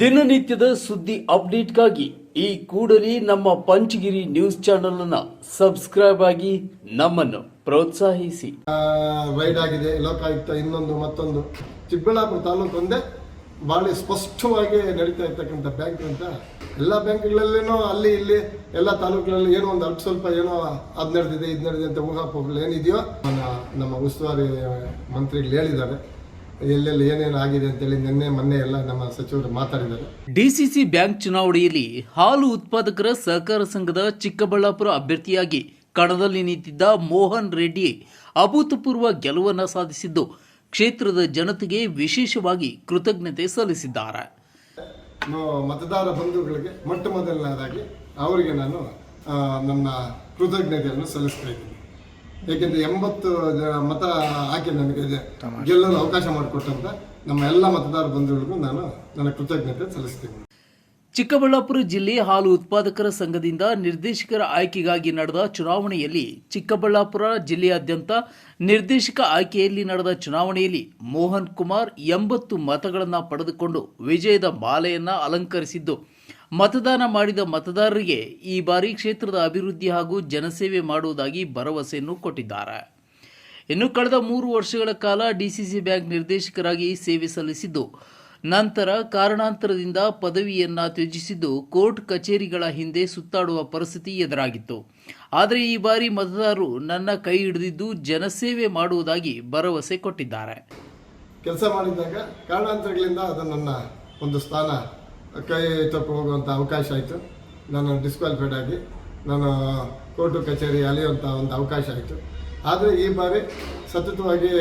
ದಿನನಿತ್ಯದ ಸುದ್ದಿ ಅಪ್ಡೇಟ್ಗಾಗಿ ಈ ಕೂಡಲೇ ನಮ್ಮ ಪಂಚಗಿರಿ ನ್ಯೂಸ್ ಚಾನೆಲ್ ಅನ್ನ ಸಬ್ಸ್ಕ್ರೈಬ್ ಆಗಿ ನಮ್ಮನ್ನು ಪ್ರೋತ್ಸಾಹಿಸಿ. ರೈಡ್ ಆಗಿದೆ, ಲೋಕಾಯುಕ್ತ ಇನ್ನೊಂದು, ಮತ್ತೊಂದು. ಚಿಕ್ಕಬಳ್ಳಾಪುರ ತಾಲೂಕು ಒಂದೇ. ಭಾಳ ಸ್ಪಷ್ಟವಾಗಿ ನಡೀತಾ ಇರ್ತಕ್ಕಂಥ ಬ್ಯಾಂಕ್ ಅಂತ. ಎಲ್ಲ ಬ್ಯಾಂಕ್ಗಳಲ್ಲೇನೋ ಅಲ್ಲಿ ಇಲ್ಲಿ, ಎಲ್ಲ ತಾಲೂಕುಗಳಲ್ಲಿ ಏನೋ ಒಂದು ಅಲ್ಪ ಸ್ವಲ್ಪ ಏನೋ ಅದು ನಡೆದಿದೆ, ಇದು ನಡೆದಿದೆ ಅಂತ ಊಹಾಪೋಹಗಳು ಏನಿದೆಯೋ. ನಮ್ಮ ಉಸ್ತುವಾರಿ ಮಂತ್ರಿಗಳು ಹೇಳಿದ್ದಾರೆ. ಎಲ್ಲೆಲ್ಲಿ ಏನೇನು ಆಗಿದೆ ಅಂತೇಳಿ ನಿನ್ನೆ ಮೊನ್ನೆ ಎಲ್ಲ ನಮ್ಮ ಸಚಿವರು ಮಾತಾಡಿದ್ದಾರೆ. ಡಿಸಿಸಿ ಬ್ಯಾಂಕ್ ಚುನಾವಣೆಯಲ್ಲಿ ಹಾಲು ಉತ್ಪಾದಕರ ಸಹಕಾರ ಸಂಘದ ಚಿಕ್ಕಬಳ್ಳಾಪುರ ಅಭ್ಯರ್ಥಿಯಾಗಿ ಕಣದಲ್ಲಿ ನಿಂತಿದ್ದ ಮೋಹನ್ ರೆಡ್ಡಿ ಅಭೂತಪೂರ್ವ ಗೆಲುವನ್ನು ಸಾಧಿಸಿದ್ದು ಕ್ಷೇತ್ರದ ಜನತೆಗೆ ವಿಶೇಷವಾಗಿ ಕೃತಜ್ಞತೆ ಸಲ್ಲಿಸಿದ್ದಾರೆ. ಮತದಾರ ಬಂಧುಗಳಿಗೆ ಮೊಟ್ಟ ಮೊದಲನೇದಾಗಿ ಅವರಿಗೆ ನಾನು ನನ್ನ ಕೃತಜ್ಞತೆಯನ್ನು ಸಲ್ಲಿಸ್ತಾ ಇದ್ದೀನಿ. ಏಕೆಂದರೆ ಎಂಬತ್ತು ಮತ ಹಾಕಿ ನನಗೆ ಗೆಲ್ಲಲು ಅವಕಾಶ ಮಾಡಿಕೊಟ್ಟಂತ ನಮ್ಮ ಎಲ್ಲ ಮತದಾರ ಬಂಧುಗಳಿಗೂ ನಾನು ನನ್ನ ಕೃತಜ್ಞತೆ ಸಲ್ಲಿಸ್ತೀನಿ. ಚಿಕ್ಕಬಳ್ಳಾಪುರ ಜಿಲ್ಲೆ ಹಾಲು ಉತ್ಪಾದಕರ ಸಂಘದಿಂದ ನಿರ್ದೇಶಕರ ಆಯ್ಕೆಗಾಗಿ ನಡೆದ ಚುನಾವಣೆಯಲ್ಲಿ ಚಿಕ್ಕಬಳ್ಳಾಪುರ ಜಿಲ್ಲೆಯಾದ್ಯಂತ ನಿರ್ದೇಶಕ ಆಯ್ಕೆಯಲ್ಲಿ ನಡೆದ ಚುನಾವಣೆಯಲ್ಲಿ ಮೋಹನ್ ಕುಮಾರ್ ಎಂಬತ್ತು ಮತಗಳನ್ನು ಪಡೆದುಕೊಂಡು ವಿಜಯದ ಮಾಲೆಯನ್ನು ಅಲಂಕರಿಸಿದ್ದು. ಮತದಾನ ಮಾಡಿದ ಮತದಾರರಿಗೆ ಈ ಬಾರಿ ಕ್ಷೇತ್ರದ ಅಭಿವೃದ್ಧಿ ಹಾಗೂ ಜನಸೇವೆ ಮಾಡುವುದಾಗಿ ಭರವಸೆಯನ್ನು ಕೊಟ್ಟಿದ್ದಾರೆ. ಇನ್ನು ಕಳೆದ ಮೂರು ವರ್ಷಗಳ ಕಾಲ ಡಿಸಿಸಿ ಬ್ಯಾಂಕ್ ನಿರ್ದೇಶಕರಾಗಿ ಸೇವೆ ಸಲ್ಲಿಸಿದ್ದು, ನಂತರ ಕಾರಣಾಂತರದಿಂದ ಪದವಿಯನ್ನ ತ್ಯಜಿಸಿದ್ದು ಕೋರ್ಟ್ ಕಚೇರಿಗಳ ಹಿಂದೆ ಸುತ್ತಾಡುವ ಪರಿಸ್ಥಿತಿ ಎದುರಾಗಿತ್ತು. ಆದರೆ ಈ ಬಾರಿ ಮತದಾರರು ನನ್ನ ಕೈ ಹಿಡಿದಿದ್ದು ಜನಸೇವೆ ಮಾಡುವುದಾಗಿ ಭರವಸೆ ಕೊಟ್ಟಿದ್ದಾರೆ. ಕೆಲಸ ಮಾಡಿದಾಗ ಕಾರಣಾಂತರಗಳಿಂದ ಅದು ನನ್ನ ಒಂದು ಸ್ಥಾನ ಕೈ ತಪ್ಪು ಹೋಗುವಂಥ ಅವಕಾಶ ಆಯಿತು. ನಾನು ಡಿಸ್ಕ್ವಾಲಿಫೈಡ್ ಆಗಿ ನಾನು ಕೋರ್ಟು ಕಚೇರಿ ಅಲಿಯುವಂಥ ಒಂದು ಅವಕಾಶ ಆಯಿತು. ಆದರೆ ಈ ಬಾರಿ ಸತತವಾಗಿ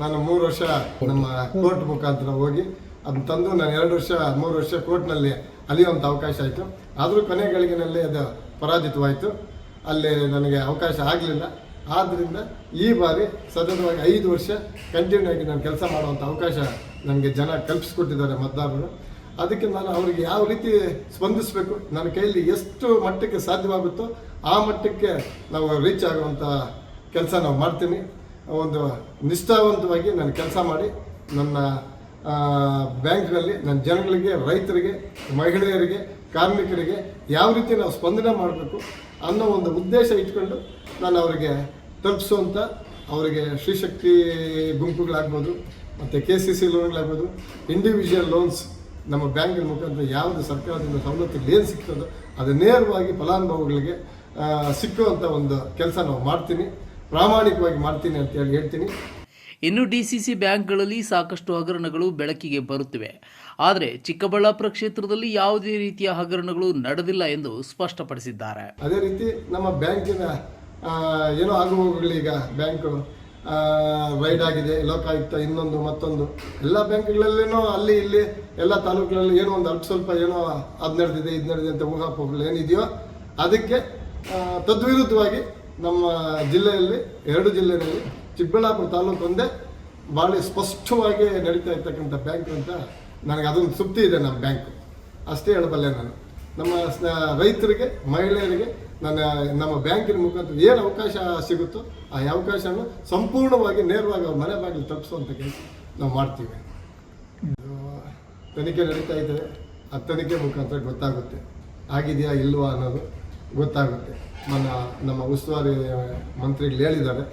ನಾನು ಮೂರು ವರ್ಷ ನಮ್ಮ ಕೋರ್ಟ್ ಮುಖಾಂತರ ಹೋಗಿ ಅದನ್ನ ತಂದು ನಾನು ಎರಡು ವರ್ಷ, ಮೂರು ವರ್ಷ ಕೋರ್ಟ್ನಲ್ಲಿ ಅಲಿಯುವಂಥ ಅವಕಾಶ ಆಯಿತು. ಆದರೂ ಕೊನೆ ಗಳಿಗೆನಲ್ಲಿ ಅದು ಪರಾಜಿತವಾಯಿತು. ಅಲ್ಲಿ ನನಗೆ ಅವಕಾಶ ಆಗಲಿಲ್ಲ. ಆದ್ದರಿಂದ ಈ ಬಾರಿ ಸತತವಾಗಿ ಐದು ವರ್ಷ ಕಂಟಿನ್ಯೂ ಆಗಿ ನಾನು ಕೆಲಸ ಮಾಡುವಂಥ ಅವಕಾಶ ನನಗೆ ಜನ ಕಲ್ಪಿಸ್ಕೊಟ್ಟಿದ್ದಾರೆ ಮತದಾರರು. ಅದಕ್ಕೆ ನಾನು ಅವರಿಗೆ ಯಾವ ರೀತಿ ಸ್ಪಂದಿಸಬೇಕು? ನನ್ನ ಕೈಯಲ್ಲಿ ಎಷ್ಟು ಮಟ್ಟಕ್ಕೆ ಸಾಧ್ಯವಾಗುತ್ತೋ ಆ ಮಟ್ಟಕ್ಕೆ ನಾವು ರೀಚ್ ಆಗುವಂಥ ಕೆಲಸ ನಾವು ಮಾಡ್ತೀನಿ. ಒಂದು ನಿಷ್ಠಾವಂತವಾಗಿ ನಾನು ಕೆಲಸ ಮಾಡಿ ನನ್ನ ಬ್ಯಾಂಕ್ನಲ್ಲಿ ನನ್ನ ಜನಗಳಿಗೆ, ರೈತರಿಗೆ, ಮಹಿಳೆಯರಿಗೆ, ಕಾರ್ಮಿಕರಿಗೆ ಯಾವ ರೀತಿ ನಾವು ಸ್ಪಂದನೆ ಮಾಡಬೇಕು ಅನ್ನೋ ಒಂದು ಉದ್ದೇಶ ಇಟ್ಕೊಂಡು ನಾನು ಅವರಿಗೆ ತಲುಪಿಸುವಂಥ ಅವರಿಗೆ ಶ್ರೀಶಕ್ತಿ ಗುಂಪುಗಳಾಗ್ಬೋದು, ಮತ್ತು ಕೆ ಸಿ ಸಿ ಲೋನ್ಗಳಾಗ್ಬೋದು ಇಂಡಿವಿಜುವಲ್ ಲೋನ್ಸ್ ನಮ್ಮ ಬ್ಯಾಂಕಿನ ಮುಖಾಂತರ ಯಾವುದು ಸರ್ಕಾರದಿಂದ ಸವಲತ್ತುಗಳು ಏನು ಸಿಗ್ತದೋ ಅದು ನೇರವಾಗಿ ಫಲಾನುಭವಿಗಳಿಗೆ ಸಿಕ್ಕುವಂಥ ಒಂದು ಕೆಲಸ ನಾವು ಮಾಡ್ತೀನಿ. ಪ್ರಾಮಾಣಿಕವಾಗಿ ಮಾಡ್ತೀನಿ ಅಂತ ಹೇಳಿ ಹೇಳ್ತೀನಿ. ಇನ್ನು ಸಿ ಬ್ಯಾಂಕ್ಗಳಲ್ಲಿ ಸಾಕಷ್ಟು ಹಗರಣಗಳು ಬೆಳಕಿಗೆ ಬರುತ್ತಿವೆ. ಆದರೆ ಚಿಕ್ಕಬಳ್ಳಾಪುರ ಕ್ಷೇತ್ರದಲ್ಲಿ ಯಾವುದೇ ರೀತಿಯ ಹಗರಣಗಳು ನಡೆದಿಲ್ಲ ಎಂದು ಸ್ಪಷ್ಟಪಡಿಸಿದ್ದಾರೆ. ಅದೇ ರೀತಿ ನಮ್ಮ ಬ್ಯಾಂಕಿನ ಏನೋ ಏನೋ ಈಗ ಬ್ಯಾಂಕು ರೈಡ್ ಆಗಿದೆ ಲೋಕಾಯುಕ್ತ ಇನ್ನೊಂದು, ಮತ್ತೊಂದು. ಎಲ್ಲ ಬ್ಯಾಂಕ್ಗಳಲ್ಲೇನೋ ಅಲ್ಲಿ ಇಲ್ಲಿ ಎಲ್ಲ ತಾಲೂಕುಗಳಲ್ಲಿ ಏನೋ ಒಂದು ಅಲ್ಪ ಸ್ವಲ್ಪ ಏನೋ ಅದು ನಡೆದಿದೆ, ಇದು ನಡೆದಿದೆ ಅಂತ ಊಹಾಪೋಹಗಳು ಏನಿದೆಯೋ ಅದಕ್ಕೆ ತದ್ವಿರುದ್ಧವಾಗಿ ನಮ್ಮ ಜಿಲ್ಲೆಯಲ್ಲಿ, ಎರಡು ಜಿಲ್ಲೆಗಳಲ್ಲಿ ಚಿಕ್ಕಬಳ್ಳಾಪುರ ತಾಲೂಕು ಒಂದೇ ಭಾಳ ಸ್ಪಷ್ಟವಾಗಿ ನಡೀತಾ ಇರ್ತಕ್ಕಂಥ ಬ್ಯಾಂಕ್ ಅಂತ ನನಗೆ ಅದೊಂದು ತೃಪ್ತಿ ಇದೆ ನಮ್ಮ ಬ್ಯಾಂಕು. ಅಷ್ಟೇ ಹೇಳಬಲ್ಲೆ ನಾನು. ನಮ್ಮ ರೈತರಿಗೆ, ಮಹಿಳೆಯರಿಗೆ ನನ್ನ, ನಮ್ಮ ಬ್ಯಾಂಕಿನ ಮುಖಾಂತರ ಏನು ಅವಕಾಶ ಸಿಗುತ್ತೋ ಆ ಅವಕಾಶವನ್ನು ಸಂಪೂರ್ಣವಾಗಿ ನೇರವಾಗಿ ಅವ್ರ ಮನೆ ಬಾಗಿಲು ತಪ್ಪಿಸುವಂಥ ಕೆಲಸ ನಾವು ಮಾಡ್ತೀವಿ. ತನಿಖೆ ನಡೀತಾ ಇದೆ. ಆ ತನಿಖೆ ಮುಖಾಂತರ ಗೊತ್ತಾಗುತ್ತೆ. ಆಗಿದೆಯಾ ಇಲ್ವಾ ಅನ್ನೋದು ಗೊತ್ತಾಗುತ್ತೆ. ನನ್ನ ನಮ್ಮ ಉಸ್ತುವಾರಿ ಮಂತ್ರಿಗಳು ಹೇಳಿದ್ದಾರೆ.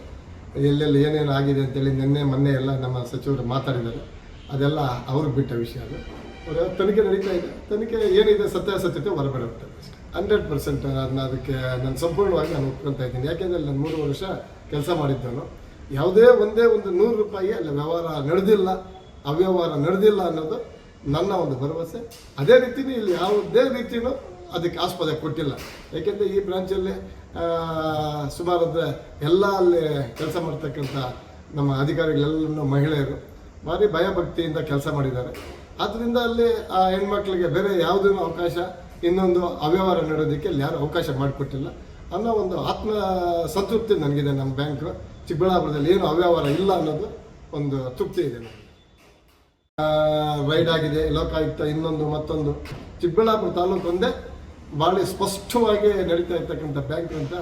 ಎಲ್ಲೆಲ್ಲಿ ಏನೇನು ಆಗಿದೆ ಅಂತೇಳಿ ನಿನ್ನೆ, ಮೊನ್ನೆ ಎಲ್ಲ ನಮ್ಮ ಸಚಿವರು ಮಾತಾಡಿದ್ದಾರೆ. ಅದೆಲ್ಲ ಅವ್ರಿಗೆ ಬಿಟ್ಟ ವಿಷಯ ಅದು. ಅವರು ತನಿಖೆ ನಡೀತಾ ಇದೆ. ತನಿಖೆ ಏನಿದೆ ಸತ್ಯಾಸತ್ಯತೆ ಅಷ್ಟೇ ಹಂಡ್ರೆಡ್ ಪರ್ಸೆಂಟ್ ಅದನ್ನ ಅದಕ್ಕೆ ನಾನು ಸಂಪೂರ್ಣವಾಗಿ ನಾನು ಒಪ್ಕೊಳ್ತಾ ಇದ್ದೀನಿ. ಯಾಕೆಂದರೆ ನಾನು ಮೂರು ವರ್ಷ ಕೆಲಸ ಮಾಡಿದ್ದನು. ಯಾವುದೇ ಒಂದೇ ಒಂದು ನೂರು ರೂಪಾಯಿ ಅಲ್ಲಿ ವ್ಯವಹಾರ ನಡೆದಿಲ್ಲ, ಅವ್ಯವಹಾರ ನಡೆದಿಲ್ಲ ಅನ್ನೋದು ನನ್ನ ಒಂದು ಭರವಸೆ. ಅದೇ ರೀತಿನೂ ಇಲ್ಲಿ ಯಾವುದೇ ರೀತಿಯೂ ಅದಕ್ಕೆ ಆಸ್ಪದ ಕೊಟ್ಟಿಲ್ಲ. ಯಾಕೆಂದರೆ ಈ ಬ್ರಾಂಚಲ್ಲಿ ಸುಮಾರು ಅಂದರೆ ಎಲ್ಲ ಅಲ್ಲಿ ಕೆಲಸ ಮಾಡ್ತಕ್ಕಂಥ ನಮ್ಮ ಅಧಿಕಾರಿಗಳೆಲ್ಲೂ ಮಹಿಳೆಯರು ಭಾರಿ ಭಯಭಕ್ತಿಯಿಂದ ಕೆಲಸ ಮಾಡಿದ್ದಾರೆ. ಆದ್ದರಿಂದ ಅಲ್ಲಿ ಆ ಹೆಣ್ಮಕ್ಳಿಗೆ ಬೇರೆ ಯಾವುದೂ ಅವಕಾಶ ಇನ್ನೊಂದು ಅವ್ಯವಹಾರ ನಡೆಯೋದಕ್ಕೆ ಅಲ್ಲಿ ಯಾರು ಅವಕಾಶ ಮಾಡಿಕೊಟ್ಟಿಲ್ಲ. ಅನ್ನೋ ಒಂದು ಆತ್ಮ ಸಂತೃಪ್ತಿ ನನಗಿದೆ ನಮ್ಮ ಬ್ಯಾಂಕು ಚಿಕ್ಕಬಳ್ಳಾಪುರದಲ್ಲಿ ಏನು ಅವ್ಯವಹಾರ ಇಲ್ಲ ಅನ್ನೋದು ಒಂದು ತೃಪ್ತಿ ಇದೆ ನನಗೆ. ರೈಡ್ ಆಗಿದೆ, ಲೋಕಾಯುಕ್ತ ಇನ್ನೊಂದು, ಮತ್ತೊಂದು. ಚಿಕ್ಕಬಳ್ಳಾಪುರ ತಾಲೂಕು ಒಂದೇ. ಭಾಳ ಸ್ಪಷ್ಟವಾಗಿ ನಡೀತಾ ಇರ್ತಕ್ಕಂಥ ಬ್ಯಾಂಕ್ ಅಂತ.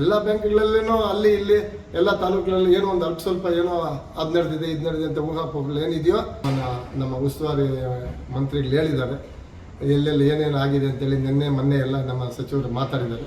ಎಲ್ಲ ಬ್ಯಾಂಕ್ಗಳಲ್ಲೇನೋ ಅಲ್ಲಿ ಇಲ್ಲಿ, ಎಲ್ಲ ತಾಲೂಕುಗಳಲ್ಲಿ ಏನೋ ಒಂದು ಅಲ್ಪ ಸ್ವಲ್ಪ ಏನೋ ಅದು ನಡೆದಿದೆ, ಇದು ನಡೆದಿದೆ ಅಂತ ಊಹಾಪೋಹಗಳು ಏನಿದೆಯೋ. ನಮ್ಮ ಉಸ್ತುವಾರಿ ಮಂತ್ರಿಗಳು ಹೇಳಿದ್ದಾರೆ. ಎಲ್ಲೆಲ್ಲಿ ಏನೇನು ಆಗಿದೆ ಅಂತೇಳಿ ನಿನ್ನೆ ಮೊನ್ನೆ ಎಲ್ಲ ನಮ್ಮ ಸಚಿವರು ಮಾತಾಡಿದ್ದಾರೆ.